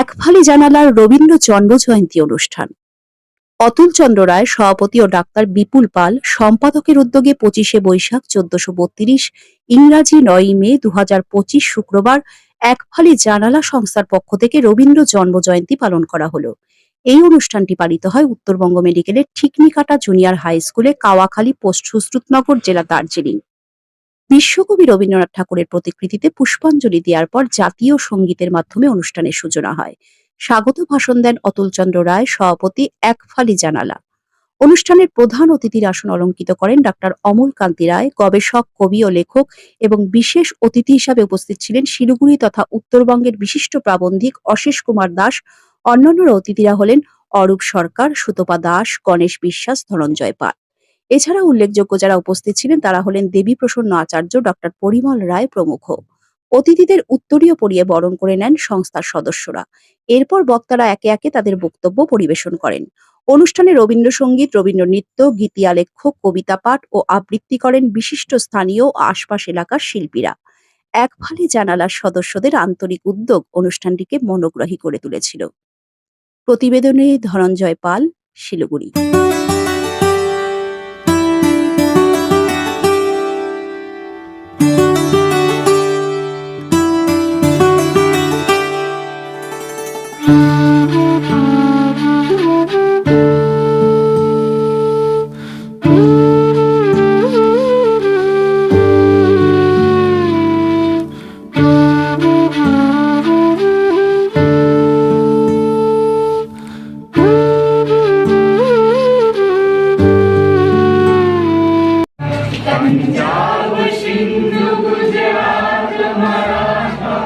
একফালি জানালার রবীন্দ্র জন্মজয়ন্তী অনুষ্ঠান। অতুল চন্দ্র রায়, সভাপতি ও ডাক্তার বিপুল পাল, সম্পাদকের উদ্যোগে পঁচিশে বৈশাখ চোদ্দশো বত্রিশ, ইংরাজি নয়ই মে দু পঁচিশ শুক্রবার একফালি জানালা সংস্থার পক্ষ থেকে রবীন্দ্র জন্ম জয়ন্তী পালন করা হলো। এই অনুষ্ঠানটি পালিত হয় উত্তরবঙ্গ মেডিকেলের ঠিকনিকাটা জুনিয়র হাই স্কুলে কাওয়াখালী পোস্ট সুশ্রুতনগর জেলা দার্জিলিং। বিশ্বকবি রবীন্দ্রনাথ ঠাকুরের প্রতিকৃতিতে পুষ্পাঞ্জলি দেওয়ার পর জাতীয় সঙ্গীতের মাধ্যমে অনুষ্ঠানের সূচনা হয়। স্বাগত ভাষণ দেন অতুলচন্দ্র রায়, সভাপতি একফালি জানালা। অনুষ্ঠানের প্রধান অতিথির আসন অলঙ্কিত করেন ডাক্তার অমল কান্তি রায়, গবেষক, কবি ও লেখক এবং বিশেষ অতিথি হিসাবে উপস্থিত ছিলেন শিলিগুড়ি তথা উত্তরবঙ্গের বিশিষ্ট প্রাবন্ধিক অশেষ কুমার দাস। অন্যান্য অতিথিরা হলেন অরূপ সরকার, সুতপা দাস, গণেশ বিশ্বাস, ধনঞ্জয় পাল। এছাড়া উল্লেখযোগ্য যারা উপস্থিত ছিলেন তারা হলেন দেবী প্রসন্ন আচার্য, ডক্টর পরিমল রায় প্রমুখ। অতিথিদের উত্তরীয় পরিয়ে বরণ করে নেন সংস্থার সদস্যরা। এরপর বক্তারা একে একে তাদের বক্তব্য পরিবেশন করেন। অনুষ্ঠানে রবীন্দ্রসঙ্গীত রবীন্দ্র নৃত্য গীতিয়ালেখ্য কবিতা পাঠ ও আবৃত্তি করেন বিশিষ্ট স্থানীয় ও আশপাশ এলাকার শিল্পীরা। একফালি জানালার সদস্যদের আন্তরিক উদ্যোগ অনুষ্ঠানটিকে মনোগ্রাহী করে তুলেছিল। প্রতিবেদনে ধনঞ্জয় পাল, শিলিগুড়ি। Punjab Sindhu Gujarat Maratha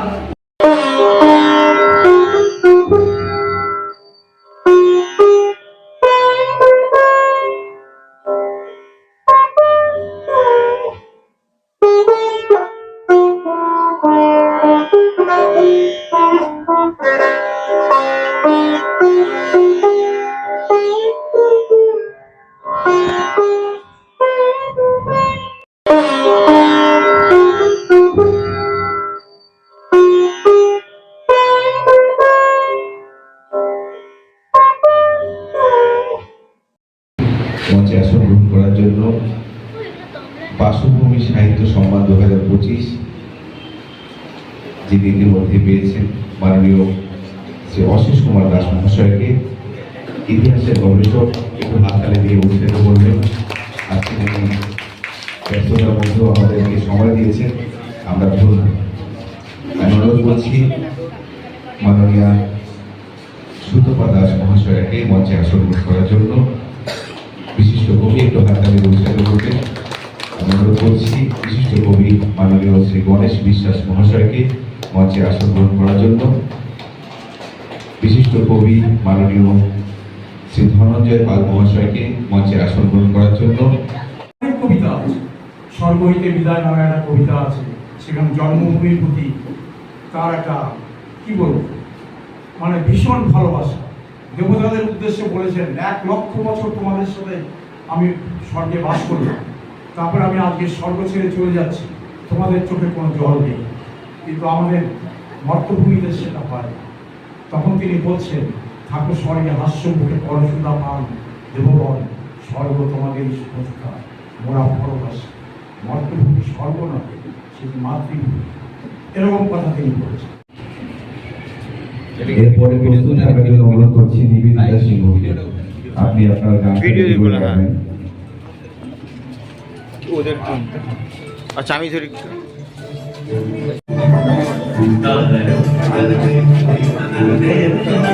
Thank you. মঞ্চে আসন গ্রহণ করার জন্য বাসভূমি সাহিত্য সম্মান দু হাজার পঁচিশ, যিনি ইতিমধ্যে পেয়েছেন মাননীয় শ্রী অশীষ কুমার দাস মহাশয়কে, ইতিহাসের গবেষক একটু হাততালি দিয়ে উৎসাহিত করবেন। আজকে তিনি ব্যস্ততার মধ্যেও আমাদেরকে সময় দিয়েছেন। আমরা ধন্য আমি অনুরোধ করছি মাননীয়া সুতপা দাস মহাশয়কে মঞ্চে আসন করার জন্য। বিশিষ্ট কবি, একটু হাততালি উৎসাহিত আমি অনুরোধ করছি বিশিষ্ট কবি মাননীয় শ্রী গণেশ বিশ্বাস মহাশয়কে মঞ্চে আসন গ্রহণ করার জন্য। বিশিষ্ট কবি মাননীয় শ্রী ধনঞ্জয় পাল মহাশয়কে মঞ্চে আসন গ্রহণ করার জন্য। কবিতা স্বর্গ বিদায় নামে একটা কবিতা আছে। সেখানে জন্মভূমির প্রতি তার একটা, কি বলব? মানে ভীষণ ভালোবাসা। দেবতাদের উদ্দেশ্যে বলেছেন, এক লক্ষ বছর তোমাদের সাথে আমি স্বর্গে বাস করলাম তারপরে আমি আজকে স্বর্গ ছেড়ে চলে যাচ্ছি। তোমাদের চোখে কোনো জল নেই। কিন্তু আমাদের মর্তভূমিতে সেটা হয়। তখন তিনি বলছেন, ঠাকুর স্বর্গে হাস্য মুখে পরশুদা পান, দেবগণ, স্বর্গ তোমাদের সুরক্ষা মোরা পরবাসী। মর্তভূমি স্বর্গ নয়, সেটি মাতৃভূমি। এরকম কথা তিনি বলেছেন। এরপরে প্রস্তুত থাকার জন্য অনুরোধ করছি নিবেদিতা সিংহকে আপনি আপনার গান ভিডিও দিব না, হ্যাঁ। গাবেন। ওদের আচ্ছা আমি ধরি Thank